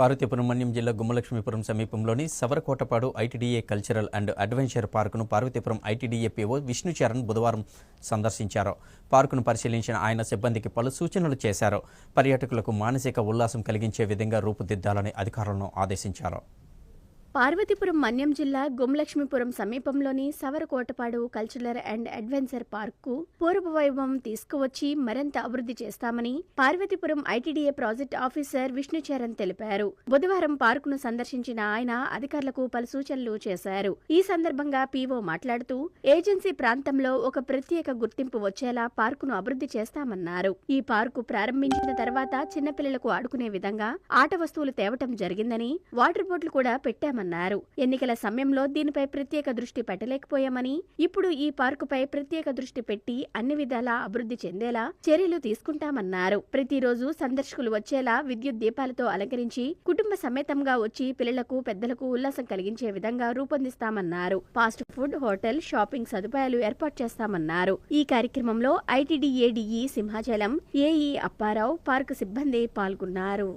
పార్వతీపురం మన్యం జిల్లా గుమ్మలక్ష్మీపురం సమీపంలోని Savarakotapadu ITDA cultural and adventure పార్కును Parvathipuram ITDA PO Vishnucharan బుధవారం సందర్శించారు. పార్కును పరిశీలించిన ఆయన సిబ్బందికి పలు సూచనలు చేశారు. పర్యాటకులకు మానసిక ఉల్లాసం కలిగించే విధంగా రూపుదిద్దాలని అధికారులను ఆదేశించారు. పార్వతీపురం మన్యం జిల్లా గుమ్లక్ష్మీపురం సమీపంలోని Savarakotapadu cultural and adventure park పూర్వ వైభవం తీసుకువచ్చి మరింత అభివృద్ధి చేస్తామని Parvathipuram ITDA project officer Vishnucharan తెలిపారు. బుధవారం పార్కును సందర్శించిన ఆయన అధికారులకు పలు సూచనలు చేశారు. ఈ సందర్భంగా పీఓ మాట్లాడుతూ ఏజెన్సీ ప్రాంతంలో ఒక ప్రత్యేక గుర్తింపు వచ్చేలా పార్కును అభివృద్ధి చేస్తామన్నారు. ఈ పార్కు ప్రారంభించిన తర్వాత చిన్నపిల్లలకు ఆడుకునే విధంగా ఆట వస్తువులు తేవటం జరిగిందని వాటర్ బోట్లు కూడా చేశామన్నారు ఎన్నికల సమయంలో దీనిపై ప్రత్యేక దృష్టి పెట్టలేకపోయామని ఇప్పుడు ఈ పార్కుపై ప్రత్యేక దృష్టి పెట్టి అన్ని విధాలా అభివృద్ధి చెందేలా చర్యలు తీసుకుంటామన్నారు. ప్రతిరోజు సందర్శకులు వచ్చేలా విద్యుత్ దీపాలతో అలంకరించి కుటుంబ సమేతంగా వచ్చి పిల్లలకు పెద్దలకు ఉల్లాసం కలిగించే విధంగా రూపొందిస్తామన్నారు. ఫాస్ట్ ఫుడ్ హోటల్ షాపింగ్ సదుపాయాలు ఏర్పాటు చేస్తామన్నారు. ఈ కార్యక్రమంలో ITDA DE Simhachalam AE Apparao park సిబ్బంది పాల్గొన్నారు.